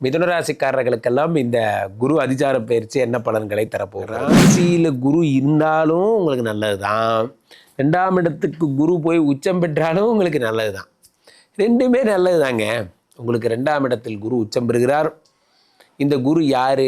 மிதுனராசிக்காரர்களுக்கெல்லாம் இந்த குரு அதிகார பயிற்சி என்ன பலன்களை தரப்போகிறார் ராசியில் குரு இருந்தாலும் உங்களுக்கு நல்லது தான் ரெண்டாம் இடத்துக்கு குரு போய் உச்சம் பெற்றாலும் உங்களுக்கு நல்லது தான் ரெண்டுமே நல்லது தாங்க உங்களுக்கு ரெண்டாம் இடத்தில் குரு உச்சம் பெறுகிறார். இந்த குரு யாரு?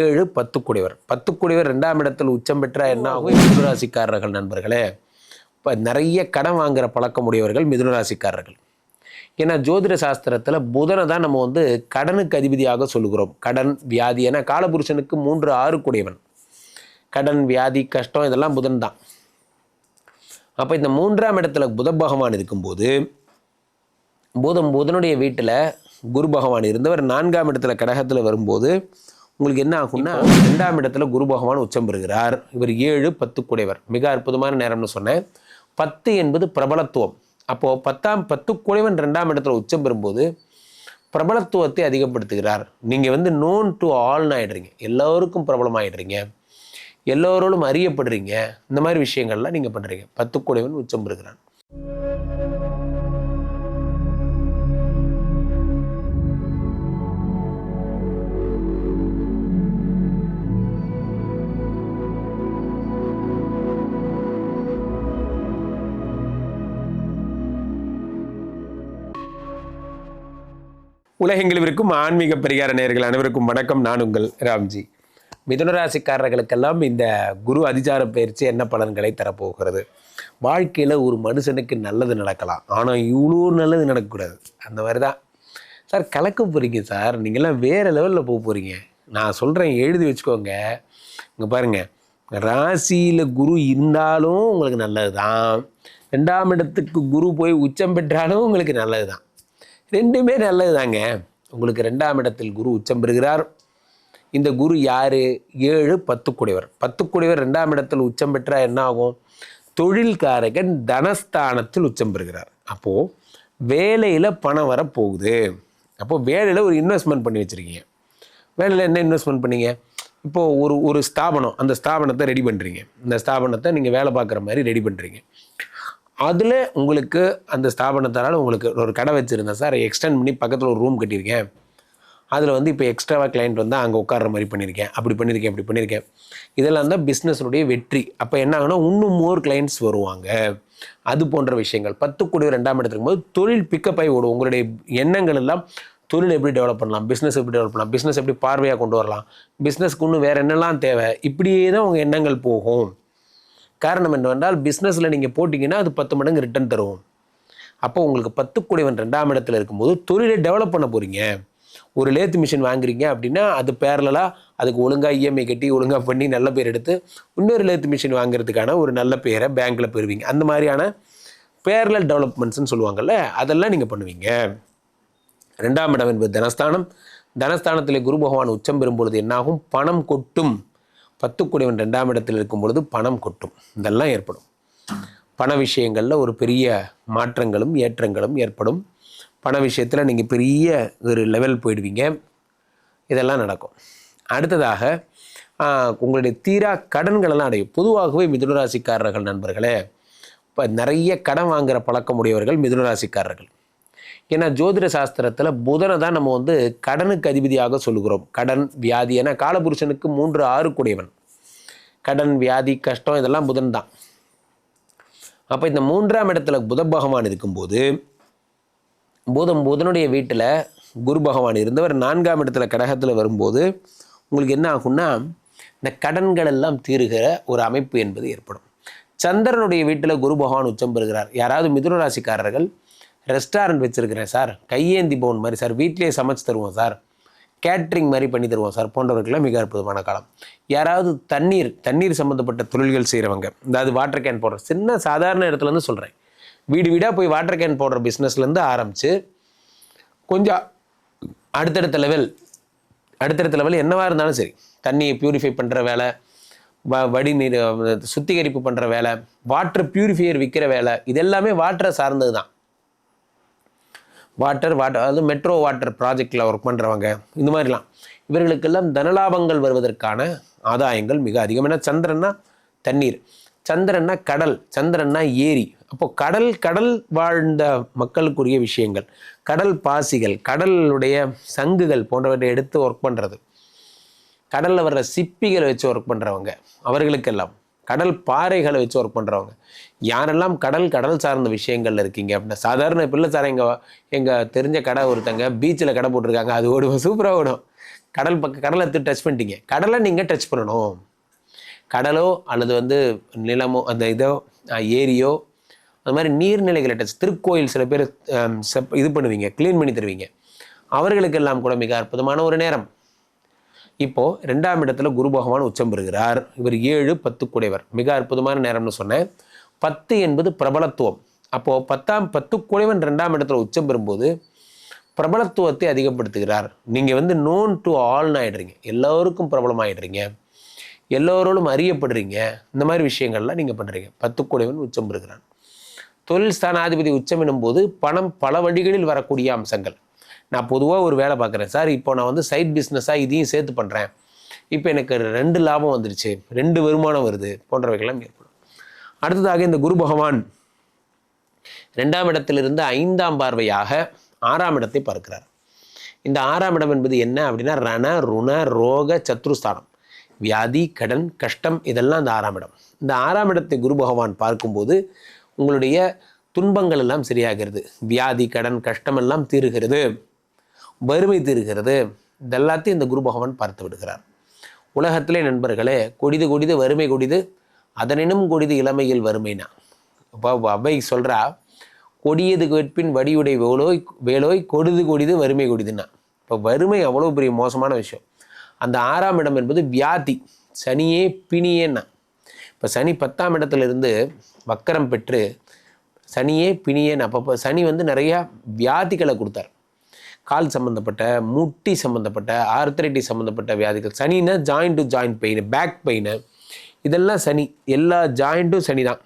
ஏழு பத்து குடிவர் பத்து குடிவர் ரெண்டாம் இடத்தில் உச்சம் பெற்றால் என்ன ஆகும்? மிதுனராசிக்காரர்கள் நண்பர்களே. இப்போ நிறைய கடன் வாங்குற பழக்கம் உடையவர்கள் மிதுனராசிக்காரர்கள். ஏன்னா ஜோதிட சாஸ்திரத்தில் புதனை தான் நம்ம வந்து கடனுக்கு அதிபதியாக சொல்லுகிறோம். கடன் வியாதி. ஏன்னா காலபுருஷனுக்கு மூன்று ஆறு குடையவன். கடன் வியாதி கஷ்டம் இதெல்லாம் புதன் தான். அப்போ இந்த மூன்றாம் இடத்துல புத பகவான் இருக்கும்போது புதன் புதனுடைய வீட்டில் குரு பகவான் இருந்தவர். நான்காம் இடத்துல கடகத்தில் வரும்போது உங்களுக்கு என்ன ஆகும்னா ரெண்டாம் இடத்துல குரு பகவான் உச்சம் பெறுகிறார். இவர் ஏழு பத்து குடைவர் மிக அற்புதமான நேரம்னு சொன்னேன். பத்து என்பது பிரபலத்துவம். அப்போது பத்தாம் பத்து குறைவன் ரெண்டாம் இடத்துல உச்சம் பெறும்போது பிரபலத்துவத்தை அதிகப்படுத்துகிறார். நீங்கள் வந்து நோன் டு ஆல்னு ஆயிடுறீங்க. எல்லோருக்கும் பிரபலம் ஆயிடுறீங்க எல்லோரோடும் அறியப்படுறீங்க. இந்த மாதிரி விஷயங்கள்லாம் நீங்கள் பண்ணுறீங்க பத்து குறைவன் உச்சம் பெறுகிறான் உலகெங்கிலும் இருக்கும் ஆன்மீக பரிகார நேர்கள் அனைவருக்கும் வணக்கம். நான் உங்கள் ராம்ஜி. மிதுனராசிக்காரர்களுக்கெல்லாம் இந்த குரு அதிசார பயிற்சி என்ன பலன்களை தரப்போகிறது? வாழ்க்கையில் ஒரு மனுஷனுக்கு நல்லது நடக்கலாம். ஆனால் இவ்வளோ நல்லது நடக்கக்கூடாது. அந்த மாதிரி தான் சார் கலக்க போகிறீங்க சார். நீங்கள்லாம் வேறு லெவலில் போக போகிறீங்க நான் சொல்கிறேன் எழுதி வச்சுக்கோங்க. இங்கே பாருங்கள் ராசியில் குரு இருந்தாலும் உங்களுக்கு நல்லது தான் ரெண்டாம் இடத்துக்கு குரு போய் உச்சம் பெற்றாலும் உங்களுக்கு நல்லது தான் ரெண்டுமே நல்லது தாங்க உங்களுக்கு ரெண்டாம் இடத்தில் குரு உச்சம் பெறுகிறார். இந்த குரு யார்? ஏழு பத்து குடைவர் பத்து குடைவர் ரெண்டாம் இடத்தில் உச்சம் பெற்றால் என்ன ஆகும்? தொழில்காரகன் தனஸ்தானத்தில் உச்சம் பெறுகிறார். அப்போது வேலையில் பணம் வர போகுது அப்போது வேலையில் ஒரு இன்வெஸ்ட்மெண்ட் பண்ணி வச்சுருக்கீங்க. வேலையில் என்ன இன்வெஸ்ட்மெண்ட் பண்ணீங்க? இப்போது ஒரு ஒரு ஸ்தாபனம். அந்த ஸ்தாபனத்தை ரெடி பண்ணுறீங்க இந்த ஸ்தாபனத்தை நீங்கள் வேலை பார்க்குற மாதிரி ரெடி பண்ணுறீங்க அதில் உங்களுக்கு அந்த ஸ்தாபனத்தால் உங்களுக்கு ஒரு கடை வச்சுருந்தேன் சார். எக்ஸ்டெண்ட் பண்ணி பக்கத்தில் ஒரு ரூம் கட்டியிருக்கேன். அதில் வந்து இப்போ எக்ஸ்ட்ராவாக கிளைண்ட் வந்து அங்கே உட்கார்ற மாதிரி பண்ணியிருக்கேன். அப்படி பண்ணியிருக்கேன் அப்படி பண்ணியிருக்கேன். இதெல்லாம் தான் பிஸ்னஸுடைய வெற்றி. அப்போ என்ன ஆகுனா இன்னும் மோர் கிளைண்ட்ஸ் வருவாங்க. அது போன்ற விஷயங்கள். பத்து கோடி ரெண்டாம் இடத்துக்கு போது தொழில் பிக்கப் ஆகி ஓடும். உங்களுடைய எண்ணங்கள் எல்லாம் தொழில் எப்படி டெவலப் பண்ணலாம்? பிஸ்னஸ் எப்படி டெவலப் பண்ணலாம்? பிஸ்னஸ் எப்படி பார்வையாக கொண்டு வரலாம்? பிஸ்னஸ்க்கு இன்னும் வேறு என்னெல்லாம் தேவை? இப்படியே தான் உங்கள் எண்ணங்கள் போகும். காரணம் என்னவென்றால் பிஸ்னஸில் நீங்கள் போட்டிங்கன்னா அது பத்து மடங்கு ரிட்டர்ன் தரும் அப்போ உங்களுக்கு பத்து கூடைவன் ரெண்டாம் இடத்துல இருக்கும்போது தொழிலை டெவலப் பண்ண போகிறீங்க ஒரு லேத்து மிஷின் வாங்குறீங்க அப்படின்னா அது பேரலாக அதுக்கு ஒழுங்காக இஎம்ஐ கட்டி ஒழுங்காக பண்ணி நல்ல பேர் எடுத்து இன்னொரு லேத்து மிஷின் வாங்குறதுக்கான ஒரு நல்ல பேரை பேங்க்கில் பெறுவீங்க. அந்த மாதிரியான பேரலல் டெவலப்மெண்ட்ஸ்னு சொல்லுவாங்கள்ல அதெல்லாம் நீங்கள் பண்ணுவீங்க. ரெண்டாம் இடம் என்பது தனஸ்தானம். தனஸ்தானத்தில் குரு பகவான் உச்சம் பெறும்பொழுது என்னாகும்? பணம் கொட்டும். பத்து கூடியவன் ரெண்டாம் இடத்தில் இருக்கும் பொழுது பணம் கொட்டும். இதெல்லாம் ஏற்படும். பண விஷயங்களில் ஒரு பெரிய மாற்றங்களும் ஏற்றங்களும் ஏற்படும். பண விஷயத்தில் நீங்கள் பெரிய ஒரு லெவல் போயிடுவீங்க. இதெல்லாம் நடக்கும். அடுத்ததாக உங்களுடைய தீரா கடன்களெல்லாம் அடையும். பொதுவாகவே மிதுனராசிக்காரர்கள் நண்பர்களே இப்போ நிறைய கடன் வாங்குற பழக்கம் உடையவர்கள் மிதுனராசிக்காரர்கள். ஏன்னா ஜோதிட சாஸ்திரத்தில் புதனை தான் நம்ம வந்து கடனுக்கு அதிபதியாக சொல்லுகிறோம். கடன் வியாதி ஏன்னா காலபுருஷனுக்கு மூன்று ஆறு கூடியவன். கடன் வியாதி கஷ்டம் இதெல்லாம் புதன் தான். அப்போ இந்த மூன்றாம் இடத்துல புத பகவான் இருக்கும்போது புதன் புதனுடைய வீட்டில் குரு பகவான் இருந்தவர் நான்காம் இடத்துல கடகத்தில் வரும்போது உங்களுக்கு என்ன ஆகும்னா இந்த கடன்கள் எல்லாம் தீருகிற ஒரு அமைப்பு என்பது ஏற்படும். சந்திரனுடைய வீட்டில் குரு பகவான் உச்சம் பெறுகிறார். யாராவது மிதுன ராசிக்காரர்கள் ரெஸ்டாரண்ட் வச்சுருக்கிறேன் சார். கையேந்தி பவுன் மாதிரி சார். வீட்டிலே சமைச்சு தருவோம் சார். கேட்ரிங் மாதிரி பண்ணி தருவோம் சார். போன்றவர்களெலாம் மிக அற்புதமான காலம். யாராவது தண்ணீர் தண்ணீர் சம்மந்தப்பட்ட தொழில்கள் செய்கிறவங்க அதாவது வாட்டர் கேன் போடுற சின்ன சாதாரண இடத்துலேருந்து சொல்கிறேன் வீடு வீடாக போய் வாட்டர் கேன் போடுற பிஸ்னஸ்லேருந்து ஆரம்பித்து கொஞ்சம் அடுத்தடுத்த லெவல் அடுத்தடுத்த லெவல் என்னவாக இருந்தாலும் சரி. தண்ணியை ப்யூரிஃபை பண்ணுற வேலை வ வடிநீர் சுத்திகரிப்பு பண்ணுற வேலை வாட்டர் ப்யூரிஃபையர் விற்கிற வேலை இது எல்லாமே வாட்டரை சார்ந்தது தான் வாட்டர் வாட்டர் அதாவது மெட்ரோ வாட்டர் ப்ராஜெக்டில் ஒர்க் பண்ணுறவங்க இந்த மாதிரிலாம். இவர்களுக்கெல்லாம் தனலாபங்கள் வருவதற்கான ஆதாயங்கள் மிக அதிகம். ஏன்னா சந்திரன்னா தண்ணீர் சந்திரன்னா கடல் சந்திரன்னா ஏரி. அப்போது கடல் கடல் வாழ்ந்த மக்களுக்குரிய விஷயங்கள் கடல் பாசிகள் கடலுடைய சங்குகள் போன்றவற்றை எடுத்து ஒர்க் பண்ணுறது கடலில் வர்ற சிப்பிகளை வச்சு ஒர்க் பண்ணுறவங்க அவர்களுக்கெல்லாம். கடல் பாறைகளை வச்சு ஒர்க் பண்ணுறவங்க யாரெல்லாம் கடல் கடல் சார்ந்த விஷயங்கள்ல இருக்கீங்க அப்படின்னா சாதாரண பிள்ளை சார் எங்கள் எங்கள் தெரிஞ்ச கடை ஒருத்தங்க பீச்சில் கடை போட்டிருக்காங்க அது ஓடும்? சூப்பராக ஓடும். கடல் பக்கம் கடலை டச் பண்ணிட்டீங்க. கடலை நீங்கள் டச் பண்ணணும். கடலோ அல்லது வந்து நிலமோ அந்த இதோ ஏரியோ அது மாதிரி நீர்நிலைகளை டச் திருக்கோயில் சில பேர் செப் இது பண்ணுவீங்க க்ளீன் பண்ணி தருவீங்க. அவர்களுக்கெல்லாம் கூட மிக அற்புதமான ஒரு நேரம். இப்போது ரெண்டாம் இடத்துல குரு பகவான் உச்சம் பெறுகிறார். இவர் ஏழு பத்து குடைவர் மிக அற்புதமான நேரம்னு சொன்னேன். பத்து என்பது பிரபலத்துவம். அப்போது பத்தாம் பத்து குடைவன் ரெண்டாம் இடத்துல உச்சம் பெறும்போது பிரபலத்துவத்தை அதிகப்படுத்துகிறார். நீங்கள் வந்து நோன் டு ஆல்னு ஆகிடுறீங்க எல்லோருக்கும் பிரபலமாகிடுறீங்க எல்லோரோடும் அறியப்படுறீங்க. இந்த மாதிரி விஷயங்கள்லாம் நீங்கள் பண்ணுறீங்க பத்து குடைவன் உச்சம் பெறுகிறான். தொழில் ஸ்தானாதிபதி உச்சம் எனும்போது பணம் பல வழிகளில் வரக்கூடிய அம்சங்கள். நான் பொதுவாக ஒரு வேலை பார்க்குறேன். சார் இப்போ நான் வந்து சைட் பிஸ்னஸாக இதையும் சேர்த்து பண்ணுறேன் இப்போ எனக்கு ரெண்டு லாபம் வந்துருச்சு. ரெண்டு வருமானம் வருது போன்றவைகள்லாம் ஏற்படும். அடுத்ததாக இந்த குரு பகவான் ரெண்டாம் இடத்திலிருந்து ஐந்தாம் பார்வையாக ஆறாம் இடத்தை பார்க்கிறார். இந்த ஆறாம் இடம் என்பது என்ன அப்படின்னா ரண ருண ரோக சத்ருஸ்தானம். வியாதி கடன் கஷ்டம் இதெல்லாம் இந்த ஆறாம் இடம். இந்த ஆறாம் இடத்தை குரு பகவான் பார்க்கும்போது உங்களுடைய துன்பங்கள் எல்லாம் சரியாகிறது. வியாதி கடன் கஷ்டம் எல்லாம் தீருகிறது. வறுமை தீர்கிறது இதெல்லாத்தையும் இந்த குரு பகவான் பார்த்து விடுகிறார். உலகத்திலே நண்பர்களே கொடிது கொடிது வறுமை கொடிது அதனினும் கொடிது இளமையில் வறுமைனா. இப்போ அவை சொல்கிறா கொடியது கேட்பின் வடியுடை வேலோய் வேலோய் கொடிது கொடிது வறுமை கொடிதுன்னா. இப்போ வறுமை அவ்வளோ பெரிய மோசமான விஷயம். அந்த ஆறாம் இடம் என்பது வியாதி சனியே பிணியேன்னா. இப்போ சனி பத்தாம் இடத்துலேருந்து வக்கரம் பெற்று சனியே பிணியேன் அப்பப்போ சனி வந்து நிறையா வியாதிகளை கொடுத்தார். கால் சம்மந்தப்பட்ட முட்டி சம்மந்தப்பட்ட ஆர்த்தரைட்டிஸ் சம்மந்தப்பட்ட வியாதிகள் சனின்னா joint to joint pain back pain இதெல்லாம் சனி. எல்லா ஜாயிண்ட்டும் சனி தான்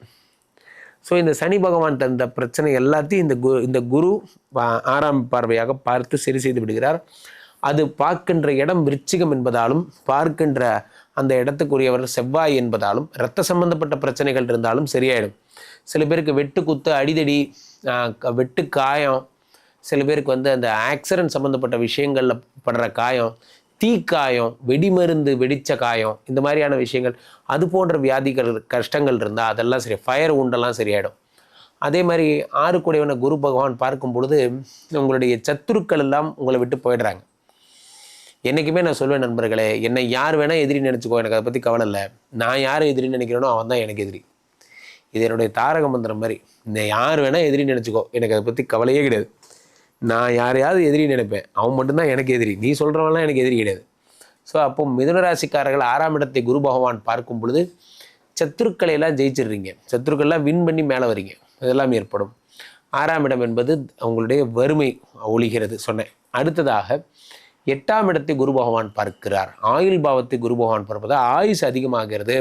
ஸோ இந்த சனி பகவான் தந்த பிரச்சனை எல்லாத்தையும் இந்த குரு இந்த குரு ஆறாம் பார்வையாக பார்த்து சரி செய்து விடுகிறார். அது பார்க்கின்ற இடம் விருச்சிகம் என்பதாலும் பார்க்கின்ற அந்த இடத்துக்குரியவர் செவ்வாய் என்பதாலும் இரத்த சம்பந்தப்பட்ட பிரச்சனைகள் இருந்தாலும் சரியாயிடும். சில பேருக்கு வெட்டு குத்து அடிதடி வெட்டு காயம் சில பேருக்கு வந்து அந்த ஆக்சிடென்ட் சம்மந்தப்பட்ட விஷயங்களில் படுற காயம் தீக்காயம் வெடிமருந்து வெடித்த காயம் இந்த மாதிரியான விஷயங்கள் அது போன்ற வியாதிகள் கஷ்டங்கள் இருந்தால் அதெல்லாம் சரி ஃபயர் உண்டெல்லாம் சரியாயிடும். அதே மாதிரி ஆறு கூடையவன குரு பகவான் பார்க்கும் பொழுது உங்களுடைய சத்துருக்கள் எல்லாம் உங்களை விட்டு போயிடுறாங்க. என்றைக்குமே நான் சொல்வேன் நண்பர்களே என்னை யார் வேணால் எதிரி நினச்சிக்கோ எனக்கு அதை பற்றி கவலை இல்லை. நான் யார் எதிரி நினைக்கிறேனோ அவன் தான் எனக்கு எதிரி. இது என்னுடைய தாரக மந்திரம் மாதிரி. இந்த யார் வேணால் எதிரி நினச்சிக்கோ எனக்கு அதை பற்றி கவலையே கிடையாது. நான் யாரையாவது எதிரி நினைப்பேன். அவன் மட்டும்தான் எனக்கு எதிரி. நீ சொல்கிறவன்லாம் எனக்கு எதிரி கிடையாது. ஸோ அப்போ மிதுனராசிக்காரர்கள் ஆறாம் இடத்தை குரு பகவான் பார்க்கும் பொழுது சத்துருக்களையெல்லாம் ஜெயிச்சிடுறீங்க. சத்துருக்கள்லாம் வின் பண்ணி மேலே வரீங்க இதெல்லாம் ஏற்படும். ஆறாம் இடம் என்பது அவங்களுடைய வறுமை ஒழிகிறது சொன்னேன். அடுத்ததாக எட்டாம் இடத்தை குரு பகவான் பார்க்கிறார். ஆயுள் பாவத்தை குரு பகவான் பார்ப்பது ஆயுஸ் அதிகமாகிறது.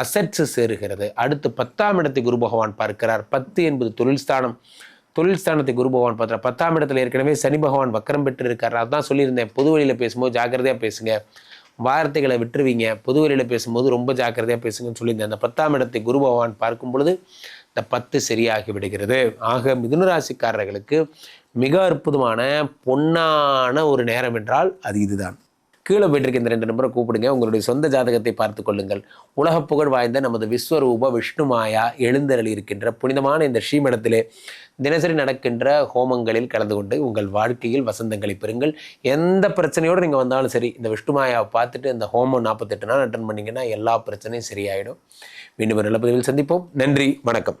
அசட்ஸு சேருகிறது. அடுத்து பத்தாம் இடத்தை குரு பகவான் பார்க்கிறார். பத்து என்பது தொழில் ஸ்தானம். தொழில் ஸ்தானத்தை குரு பகவான் பார்க்கிறார் பத்தாம் இடத்துல ஏற்கனவே சனி பகவான் வக்கரம் பெற்று இருக்கார் அதான் சொல்லியிருந்தேன். பொது வழியில் பேசும்போது ஜாக்கிரதையாக பேசுங்க. வார்த்தைகளை விட்டுருவீங்க. பொது வழியில் பேசும்போது ரொம்ப ஜாக்கிரதையாக பேசுங்கன்னு சொல்லியிருந்தேன். அந்த பத்தாம் இடத்தை குரு பகவான் பார்க்கும் பொழுது இந்த பத்து சரியாகி விடுகிறது. ஆக மிதுனராசிக்காரர்களுக்கு மிக அற்புதமான பொன்னான ஒரு நேரம் என்றால் அது இதுதான். கீழே போயிட்டுருக்க இந்த ரெண்டு நம்பரை கூப்பிடுங்க. உங்களுடைய சொந்த ஜாதகத்தை பார்த்து கொள்ளுங்கள். உலக புகழ் வாய்ந்த நமது விஸ்வரூப விஷ்ணுமாயா எழுந்தருளி இருக்கின்ற புனிதமான இந்த ஸ்ரீமடத்திலே தினசரி நடக்கின்ற ஹோமங்களில் கலந்து கொண்டு உங்கள் வாழ்க்கையில் வசந்தங்களை பெறுங்கள். எந்த பிரச்சனையோடு நீங்கள் வந்தாலும் சரி இந்த விஷ்ணுமாயாவை பார்த்துட்டு இந்த ஹோமம் நாற்பத்தெட்டு நாள் அட்டன் பண்ணீங்கன்னா எல்லா பிரச்சனையும் சரியாயிடும். மீண்டும் ஒரு நல்ல பதிவில் சந்திப்போம். நன்றி வணக்கம்.